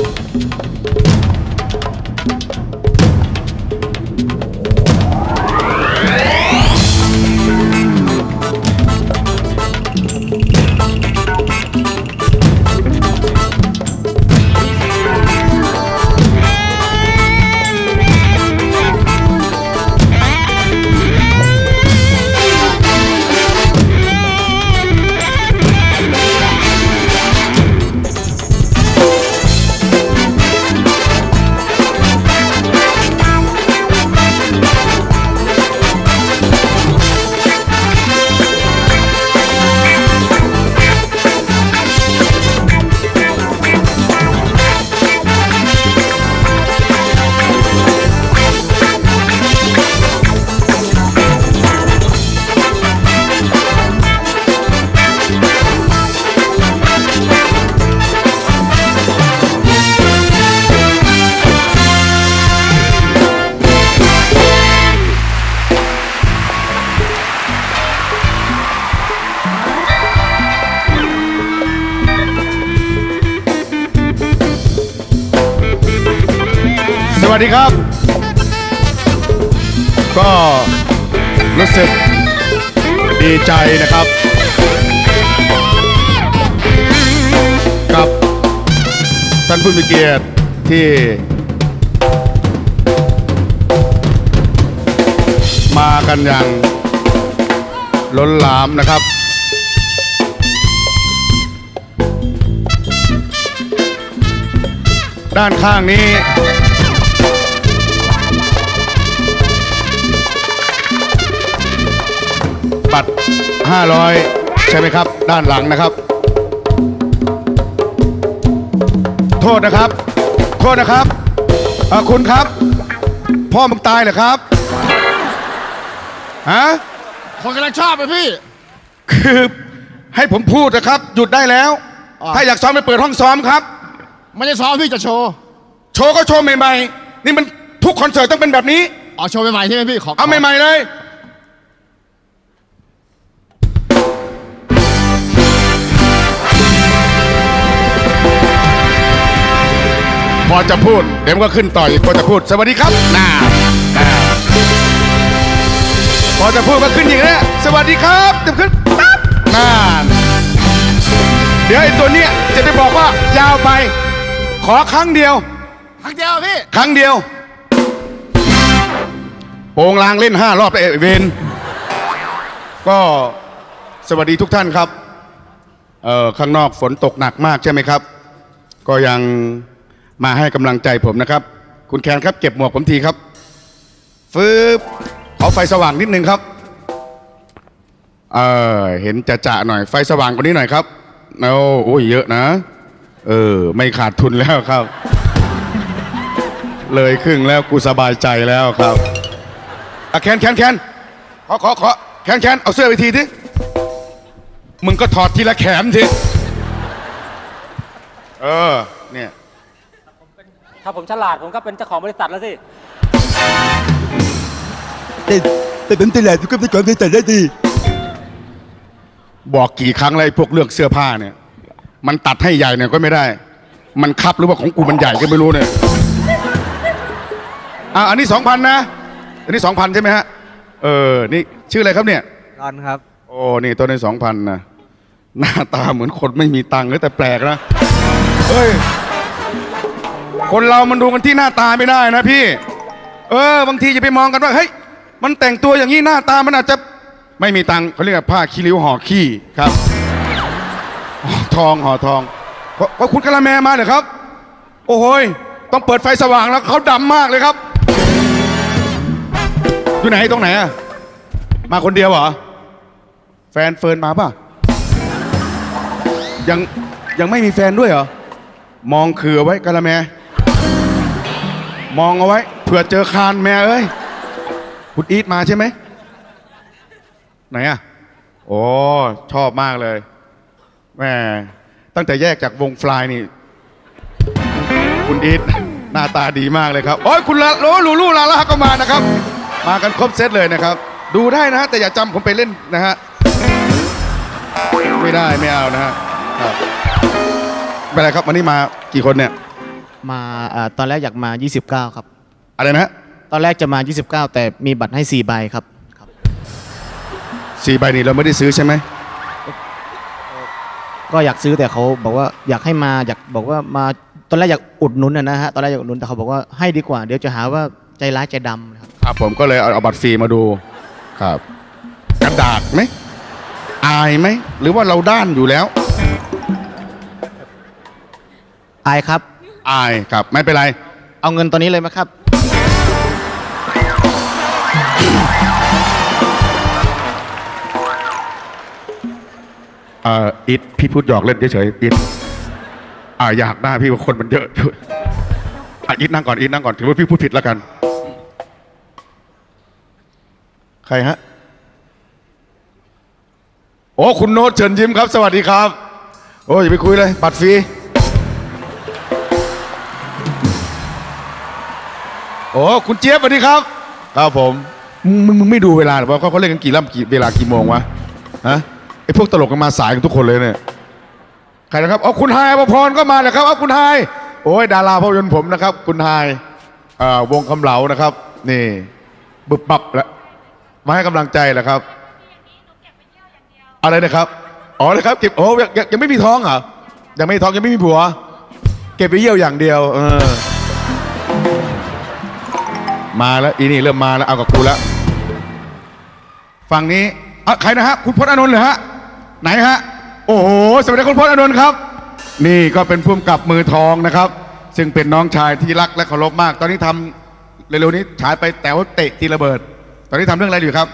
あっ! วัสดีครับ ก็รู้สึกดีใจนะครับ กับท่านผู้มีเกียรติที่ มากันอย่างล้นหลามนะครับ ด้านข้างนี้ บัตร 500 ใช่ไหมครับ ด้านหลังนะครับ โทษนะครับ โทษนะครับเอ่อคุณครับ พ่อมึงตายเหรอครับฮะคนกำลังชอบไปพี่ คือให้ผมพูดนะครับ หยุดได้แล้วอ๋อถ้าอยากซ้อมไปเปิดห้องซ้อมครับ ไม่ได้ซ้อมพี่จะโชว์โชว์ก็โชว์ใหม่ๆนี่มันทุกคอนเสิร์ตต้องเป็นแบบนี้ อ๋อโชว์ใหม่ๆใช่ไหมพี่ขอเอาใหม่ๆเลย พอจะพูด เดี๋ยวมันก็ขึ้นต่ออีกพอจะพูด สวัสดีครับน่าน่าพอจะพูดก็ขึ้นอย่างนี้สวัสดีครับจะขึ้นปั๊บน่าเดี๋ยวไอ้ตัวเนี้ยจะไปบอกว่ายาวไป ขอครั้งเดียว ครั้งเดียวพี่ ครั้งเดียว โปงลางเล่นห้ารอบแล้วเอยเวนก็สวัสดีทุกท่านครับ เอ่อข้างนอกฝนตกหนักมากใช่ไหมครับ ก็ยัง มาให้กำลังใจผมนะครับ คุณแคนครับ เก็บหมวกผมทีครับฟืบขอไฟสว่างนิดนึงครับ เออเห็นจะจะหน่อย ไฟสว่างกว่านี้หน่อยครับโอ้โอ้ยเยอะนะ เออ ไม่ขาดทุนแล้วครับ เลยครึ่งแล้วกูสบายใจแล้วครับอะแคนแคนแคนขอขอขอแคนแคนเอาเสื้อไปทีทีมึงก็ถอดทีละแขนทีเออ ถ้าผมฉลาดผมก็เป็นเจ้าของบริษัทแล้วสิ แต่แต่ผมตลาดก็ไปก่อนไปแต่ได้ดีบอกกี่ครั้งแล้วไอ้พวกเลือกเสื้อผ้าเนี่ย มันตัดให้ใหญ่เนี่ยก็ไม่ได้ มันคับหรือว่าของกูมันใหญ่ก็ไม่รู้เนี่ยอะอันนี้สองพันนะ อันนี้สองพันใช่ไหมฮะ เออ นี่ชื่ออะไรครับเนี่ย รอนครับ โอ้ นี่ตัวนี้สองพันนะ หน้าตาเหมือนคนไม่มีตังค์เลยแต่แปลกนะ เฮ้ย คนเรามันดูกันที่หน้าตาไม่ได้นะพี่ เออ บางทีจะไปมองกันว่าเฮ้ยมันแต่งตัวอย่างนี้หน้าตามันอาจจะไม่มีตังค์เขาเรียกว่าผ้าคีริ้วห่อขี้ครับห่อทองห่อทองเพราะคุณกะละแมมาเหรอครับ โอ้โหยต้องเปิดไฟสว่างแล้วเขาดำมากเลยครับอยู่ไหนตรงไหนอะมาคนเดียวเหรอ แฟนเฟิร์นมาป่ะ ยังยังไม่มีแฟนด้วยเหรอ มองคือเอไว้กะละแม มองเอาไว้ เผื่อเจอคานแม่เอ้ยคุณอีทมาใช่ไหม ไหนอะ โอ้ชอบมากเลยแม่ตั้งแต่แยกจากวงฟลายนี่ คุณอีทหน้าตาดีมากเลยครับ โอ้ยคุณลาโลลูลูลาลาก็มานะครับ มากันครบเซตเลยนะครับ ดูได้นะฮะแต่อย่าจำผมไปเล่นนะฮะไม่ได้ไม่เอานะฮะครับไม่เป็นไรครับวันนี้มากี่คนเนี่ย มาเอ่อตอนแรกอยากมา 29 ครับ อะไรนะฮะตอนแรกจะมา 29 แต่มีบัตรให้ 4 ใบครับสี่ใบนี้เราไม่ได้ซื้อใช่ไหมก็อยากซื้อแต่เขาบอกว่าอยากให้มาอยากบอกว่ามาตอนแรกอยากอุดหนุนนะนะฮะตอนแรกอยากอุดหนุนแต่เขาบอกว่าให้ดีกว่าเดี๋ยวจะหาว่าใจร้ายใจดำนะครับครับผมก็เลยเอาเอาบัตรฟรีมาดูครับกระดาษไหมอายไหมหรือว่าเราด้านอยู่แล้ว อายครับ อายครับไม่เป็นไร เอาเงินตอนนี้เลยไหมครับ เอ่ออิทพี่พูดหยอกเล่นเฉยๆอิทอ่าอยากได้พี่ว่าคนมันเยอะอะอิทนั่งก่อนอิทนั่งก่อนถือว่าพี่พูดผิดแล้วกัน ใครฮะ โอ้คุณโน้ตเชิญยิ้มครับ สวัสดีครับ โอ้อย่าไปคุยเลย บัตรฟรี โอ้คุณเจี๊ยบสวัสดีครับ ครับผมมึงมึงมึงไม่ดูเวลาหรือว่าเขาเขาเล่นกันกี่ลำกี่เวลากี่โมงวะฮะไอพวกตลกกันมาสายกันทุกคนเลยเนี่ยใครนะครับอ๋อคุณไฮายอภพรก็มาเลยครับอ๋อคุณไฮายโอ้ยดาราภาพยนตร์ผมนะครับ คุณไฮายเอ่อวงคำเหลานะครับ นี่บึบบับแล้วมาให้กำลังใจแหละครับอะไรนะครับอ๋อเลยครับเก็บโอ้ยังยังยังไม่มีท้องเหรอยังไม่มีท้องยังไม่มีผัว เก็บไปเยี่ยวอย่างเดียว เออ มาแล้วอีนี่เริ่มมาแล้วเอากับกูแล้วฝั่งนี้อะใครนะฮะคุณพจน์อานนท์เหรอฮะไหนฮะโอ้โหสวัสดีคุณพจน์อานนท์ครับ นี่ก็เป็นผู้กำกับมือทองนะครับ ซึ่งเป็นน้องชายที่รักและเคารพมาก ตอนนี้ทำเร็วๆนี้ฉายไปแต๋วเตะตีระเบิด ตอนนี้ทำเรื่องอะไรอยู่ครับ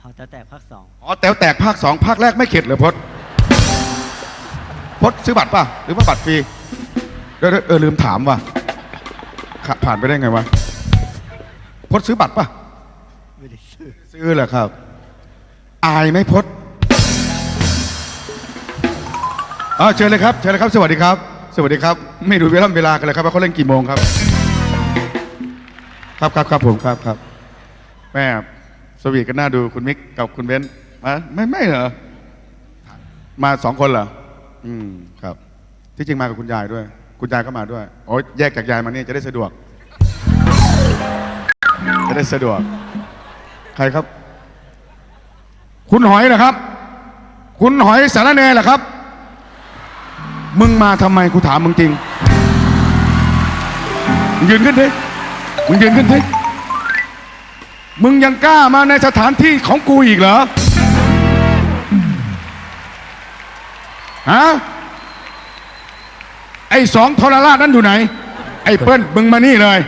หอจะแตกภาคสองอ๋อแต๋วแตกภาคสองภาคแรกไม่เข็ดเหรอพจน์พจน์ซื้อบัตรป่ะหรือว่าบัตรฟรีเดี๋ยวๆเออลืมถามว่ะ ขะผ่านไปได้ไงวะพจน์ซื้อบัตรปะไม่ได้ซื้อซื้อเหรอครับ อายไหมพจน์อ่าเชิญเลยครับเชิญเลยครับ สวัสดีครับ สวัสดีครับ ไม่ดูเวลาเวลากันเลยครับว่าเขาเล่นกี่โมงครับ ครับครับครับผมครับครับแม่สวีทกันน่าดูคุณมิกกับคุณเบนมาไม่ไม่เหรอมาสองคนเหรออืมครับ ที่จริงมากับคุณยายด้วย คุณยายก็มาด้วยโอ้ยแยกจากยายมาเนี่ยจะได้สะดวก จะได้สะดวก ใครครับ คุณหอยเหรอครับ คุณหอยสารแหนเหรอครับ มึงมาทำไมกูถามมึงจริงมึงยืนขึ้นดิมึงยืนขึ้นดิมึงยังกล้ามาในสถานที่ของกูอีกเหรอฮะ ไอ้สองทรราชนั้นอยู่ไหน ไอ้เปิ้ลมึงมานี่เลย